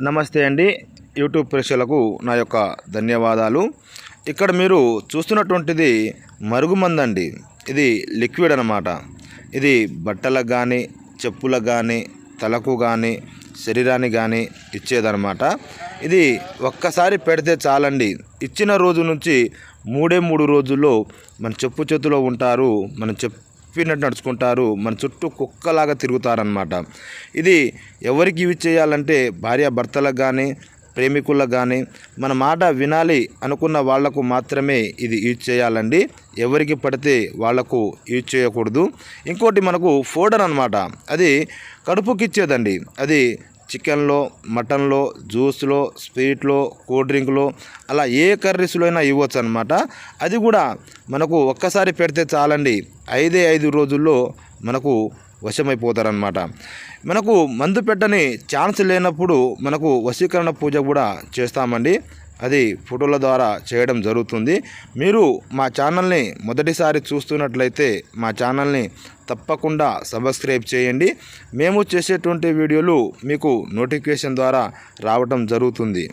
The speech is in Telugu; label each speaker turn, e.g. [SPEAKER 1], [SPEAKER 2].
[SPEAKER 1] నమస్తే అండి. యూట్యూబ్ ప్రేక్షకులకు నా యొక్క ధన్యవాదాలు. ఇక్కడ మీరు చూస్తున్నటువంటిది మరుగుమందండి. ఇది లిక్విడ్ అన్నమాట. ఇది బట్టలకు కానీ చెప్పులకు కానీ తలకు కానీ శరీరానికి కానీ ఇచ్చేదనమాట ఇది ఒక్కసారి పెడితే చాలండి. ఇచ్చిన రోజు నుంచి మూడే మూడు రోజుల్లో మన చెప్పు చేతిలో ఉంటారు మనం తప్పినట్టు నడుచుకుంటారు మన చుట్టూ కుక్కలాగా తిరుగుతారనమాట ఇది ఎవరికి యూజ్ చేయాలంటే భార్య భర్తలకు కానీ ప్రేమికులకు కానీ మన మాట వినాలి అనుకున్న వాళ్ళకు మాత్రమే ఇది యూజ్ చేయాలండి. ఎవరికి పడితే వాళ్ళకు యూజ్ చేయకూడదు. ఇంకోటి మనకు ఫోడర్ అనమాట అది కడుపుకిచ్చేదండి. అది చికెన్లో మటన్లో జ్యూస్లో స్వీట్లో కూల్ డ్రింక్లో అలా ఏ కర్రీస్లో అయినా ఇవ్వచ్చు అనమాట అది కూడా మనకు ఒక్కసారి పెడితే చాలండి. ఐదే ఐదు రోజుల్లో మనకు వశమైపోతారనమాట మనకు మందు పెట్టని ఛాన్స్ లేనప్పుడు మనకు వశీకరణ పూజ కూడా చేస్తామండి. అది ఫోటోల ద్వారా చేయడం జరుగుతుంది. మీరు మా ఛానల్ని మొదటిసారి చూస్తున్నట్లయితే మా ఛానల్ని తప్పకుండా సబ్స్క్రైబ్ చేయండి. మేము చేసేటువంటి వీడియోలు మీకు నోటిఫికేషన్ ద్వారా రావటం జరుగుతుంది.